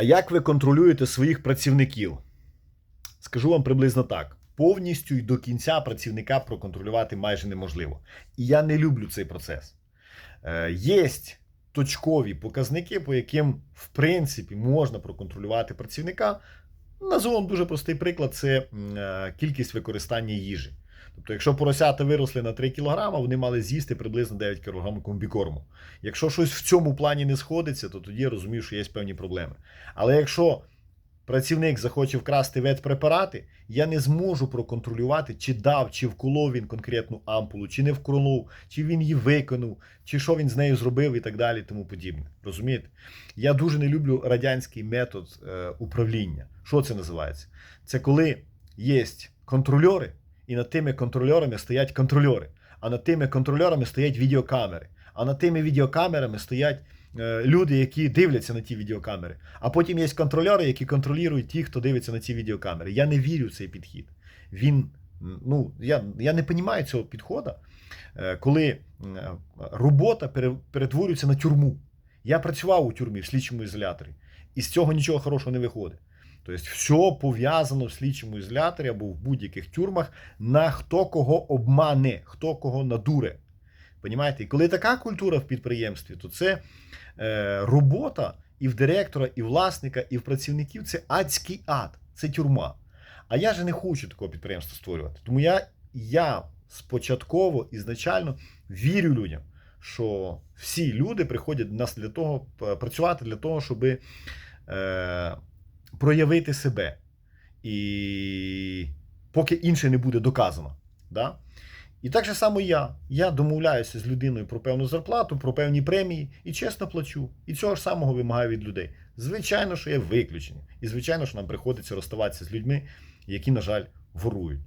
А як ви контролюєте своїх працівників? Скажу вам приблизно так: повністю і до кінця працівника проконтролювати майже неможливо. І я не люблю цей процес. Е, Є точкові показники, по яким, в принципі, можна проконтролювати працівника. Назву вам дуже простий приклад: це е, кількість використання їжі. Тобто, якщо поросята виросли на 3 кг, вони мали з'їсти приблизно 9 кг комбікорму. Якщо щось в цьому плані не сходиться, то тоді я розумію, що є певні проблеми. Але якщо працівник захоче вкрасти ветпрепарати, я не зможу проконтролювати, чи дав, чи вколов він конкретну ампулу, чи не вколов, чи він її виконав, чи що він з нею зробив і так далі, тому подібне. Розумієте? Я дуже не люблю радянський метод е, управління. Що це називається? Це коли є контрольори, і над тими контрольорами стоять контрольори, а над тими контрольорами стоять відеокамери, а над тими відеокамерами стоять е, люди, які дивляться на ті відеокамери. А потім є контрольори, які контролюють ті, хто дивиться на ці відеокамери. Я не вірю в цей підхід. Він, ну, я, я не розумію цього підходу, е, коли робота пере- перетворюється на тюрму. Я працював у тюрмі в слідчому ізоляторі, і з цього нічого хорошого не виходить. Тобто, все пов'язано в слідчому ізоляторі або в будь-яких тюрмах на хто кого обмане, хто кого надуре. Понімаєте? І коли така культура в підприємстві, то це е, робота і в директора, і власника, і в працівників це адський ад, це тюрма. А я же не хочу такого підприємства створювати. Тому я, я спочатково ізначально вірю людям, що всі люди приходять до нас для того, працювати для того, щоб е, проявити себе. І поки інше не буде доказано. Да? І так же само я. Я домовляюся з людиною про певну зарплату, про певні премії і чесно плачу. І цього ж самого вимагаю від людей. Звичайно, що є виключення. І звичайно, що нам приходиться розставатися з людьми, які, на жаль, ворують.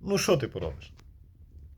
Ну, що ти поробиш?